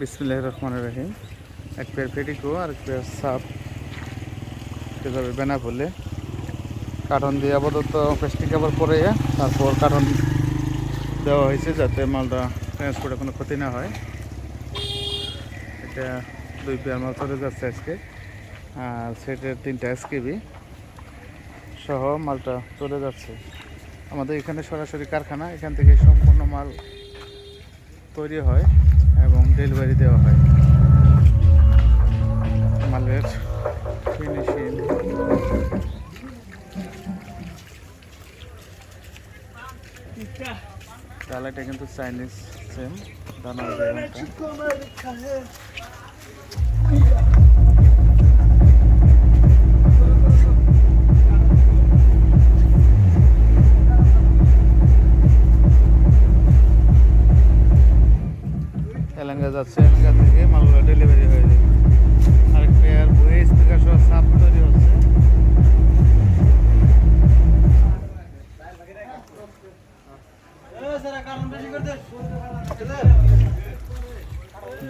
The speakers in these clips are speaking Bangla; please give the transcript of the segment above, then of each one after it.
বিসমিল্লাহ রহমান রহিম। এক পেয়ার পেটিকো আর এক পেয়ার সাপ। এটা যাবে বেনাপোলে কার্টন দিয়ে আপাতত প্লাস্টিক কাপড় পরে তারপর কার্টন দেওয়া হয়েছে যাতে মালটা ট্রান্সপোর্টে কোনো ক্ষতি না হয়। এটা দুই পেয়ার মাল চলে যাচ্ছে আজকে। আর সেটের তিনটা এসকেবি সহ মালটা চলে যাচ্ছে। আমাদের এখানে সরাসরি কারখানা, এখান থেকে সম্পূর্ণ মাল তৈরি হয়। ডেলিভারি দেওয়া হয়। মালের ফিনিশিং ডালাটা কিন্তু চাইনিজ সেম দানা এলাঙ্গা যাচ্ছে এলাঙ্গা থেকে মালগুলো ডেলিভারি হয়ে যাবে আরেক পেয়ার বয়ে স্পিকার সহ সাপ তৈরি হচ্ছে।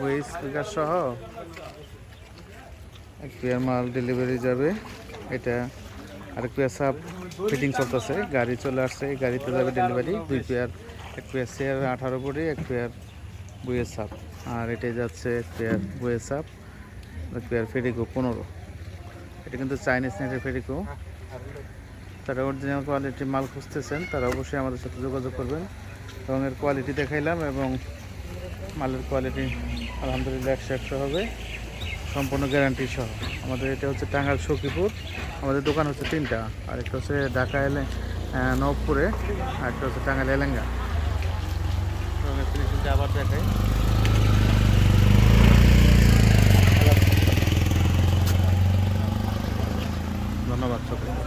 বই স্পিকার সহ এক পেয়ার মাল ডেলিভারি যাবে। এটা আরেক পেয়ার সাপ ফিটিং চলতেছে, গাড়ি চলে আসছে গাড়িতে যাবে ডেলিভারি দুই পেয়ার এক পেয়ার চেয়ার আঠারো বডি এক পেয়ার বইয়ের সাপ। আর এটাই যাচ্ছে পেয়ার বইয়ের সাপ। পেয়ার ফেরিকো পনেরো। এটা কিন্তু চাইনিজ নেটের ফেরিকো। তারা অরিজিনাল কোয়ালিটির মাল খুঁজতেছেন, তারা অবশ্যই আমাদের সাথে যোগাযোগ করবেন। এবং এর কোয়ালিটি দেখাইলাম এবং মালের কোয়ালিটি আলহামদুলিল্লাহ একশো একশো হবে। সম্পূর্ণ গ্যারান্টি সহ। আমাদের এটা হচ্ছে টাঙ্গাল সখীপুর। আমাদের দোকান হচ্ছে তিনটা। আর একটা হচ্ছে ঢাকা এলে নবপুরে আর একটা হচ্ছে টাঙ্গাল এলেঙ্গা। রঙের ফিনিশিংটা আবার দেখাই। ধন্যবাদ সকলকে